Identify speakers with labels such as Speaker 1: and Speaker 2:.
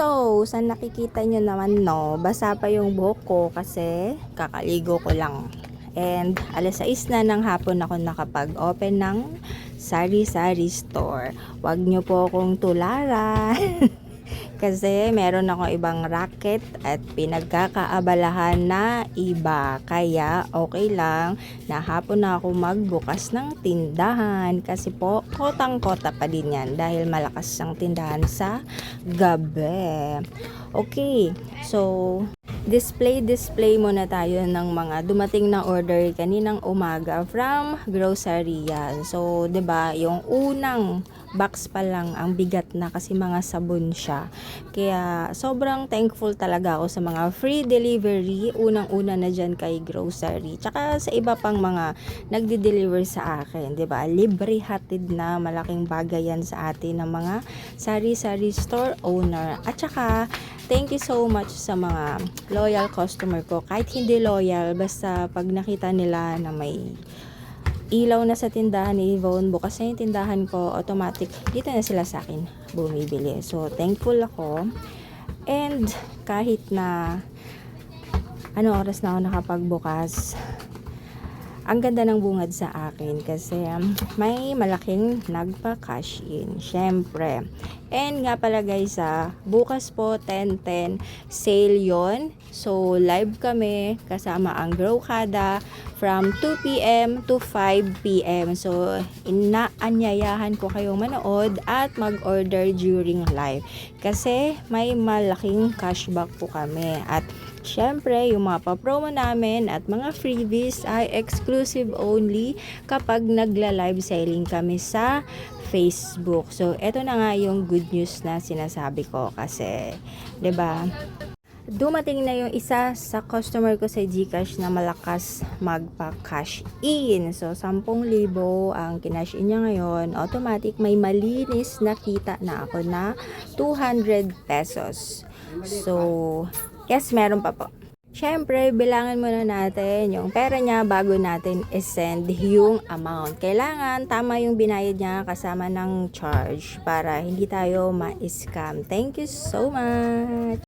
Speaker 1: So, sa nakikita nyo naman no, basa pa yung buhok ko kasi kakaligo ko lang. And alas 6 na ng hapon ako nakapag-open ng sari-sari store. Huwag nyo po akong tularan. kasi meron ako ibang racket at pinagkakaabalahan na iba. Kaya okay lang na hapon na ako magbukas ng tindahan kasi po kotang-kota pa din yan dahil malakas ang tindahan sa gabi. Okay, so display display muna tayo ng mga dumating na order kaninang umaga from grocery. So, 'di ba, yung unang box pa lang ang bigat na kasi mga sabon siya. Kaya sobrang thankful talaga ako sa mga free delivery unang-una na diyan kay grocery. Tsaka sa iba pang mga nagde-deliver sa akin, 'di ba? Libre hatid na malaking bagay yan sa atin ng mga sari-sari store owner. At tsaka thank you so much sa mga loyal customer ko. Kahit hindi loyal, basta pag nakita nila na may ilaw na sa tindahan ni Yvonne, bukas na yung tindahan ko, automatic, dito na sila sa akin bumibili. So, thankful ako. And, kahit na ano oras na ako nakapagbukas, ang ganda ng bungad sa akin kasi um, may malaking nagpa-cash in. Syempre. And nga pala guys, ah, bukas po 10-10 sale yon So, live kami kasama ang Growkada from 2pm to 5pm. So, inaanyayahan ko kayong manood at mag-order during live. Kasi may malaking cashback po kami. At Siyempre, yung mga pa-promo namin at mga freebies ay exclusive only kapag nagla-live selling kami sa Facebook. So, eto na nga yung good news na sinasabi ko kasi, 'di ba? Dumating na yung isa sa customer ko sa GCash na malakas magpa-cash in. So, 10,000 ang kinash in niya ngayon. Automatic may malinis na kita na ako na 200 pesos. So, yes, meron pa po. Siyempre, bilangan muna natin yung pera niya bago natin isend yung amount. Kailangan tama yung binayad niya kasama ng charge para hindi tayo ma-scam. Thank you so much!